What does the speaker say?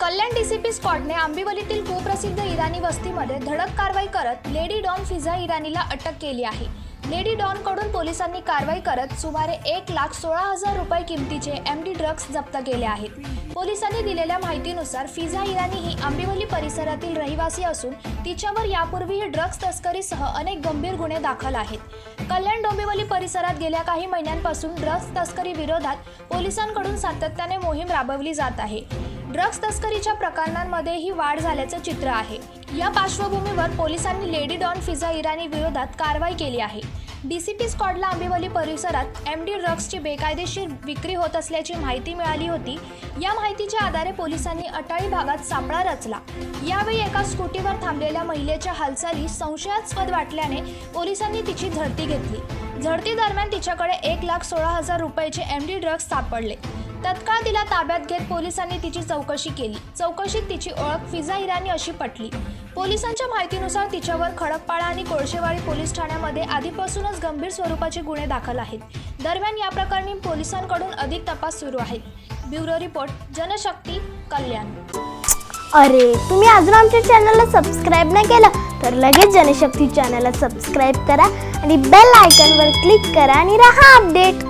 कल्याण DCP स्क्वॉडने आंबिवलीतील कुप्रसिद्ध इराणी वस्तीमध्ये धडक कारवाई करत लेडी डॉन फिझा इराणीला अटक केली आहे. लेडी डॉनकडून पोलिसांनी कारवाई करत सुमारे एक लाख सोळा हजार रुपये किमतीचे एम डी ड्रग्ज जप्त केले आहेत. पोलिसांनी दिलेल्या माहितीनुसार फिझा इराणी ही आंबिवली परिसरातील रहिवासी असून तिच्यावर यापूर्वीही ड्रग्ज तस्करीसह अनेक गंभीर गुन्हे दाखल आहेत. कल्याण डोंबिवली परिसरात गेल्या काही महिन्यांपासून ड्रग्ज तस्करी विरोधात पोलिसांकडून सातत्याने मोहीम राबवली जात आहे. ड्रग्ज तस्करीच्या प्रकरणांमध्येही वाढ झाल्याचं चित्र आहे. या पार्श्वभूमीवर पोलिसांनी लेडी डॉन फिझा इराणी विरोधात कारवाई केली आहे. डीसीपी स्कॉडला आंबिवली परिसरात एम डी ड्रग्सची बेकायदेशीर विक्री होत असल्याची माहिती मिळाली होती. या माहितीच्या आधारे पोलिसांनी अटाळी भागात सापळा रचला. यावेळी एका स्कूटीवर थांबलेल्या महिलेच्या हालचाली संशयास्पद वाटल्याने पोलिसांनी तिची झडती घेतली. झडती दरम्यान तिच्याकडे एक लाख सोळा हजार रुपयाचे एम डी ड्रग्ज सापडले. तत्काळ तिला ताब्यात घेत पोलिसांनी तिची चौकशी केली. चौकशीत तिची ओळख फिजा इराणी अशी पटली. पोलिसांच्या माहितीनुसार तिच्यावर खडकपाडा आणि कोळशेवाडी पोलीस ठाण्यामध्ये आधीपासूनच गंभीर स्वरूपाचे गुन्हे दाखल आहेत. दरम्यान या प्रकरणी पोलिसांकडून अधिक तपास सुरू आहे. Bureau report Janshakti Kalyan. अरे तुम्ही अजून आमच्या चॅनलला सबस्क्राईब नाही केलं? तर लगेच जनशक्ती चॅनलला सबस्क्राईब करा आणि बेल आयकॉनवर क्लिक करा आणि राहा अपडेट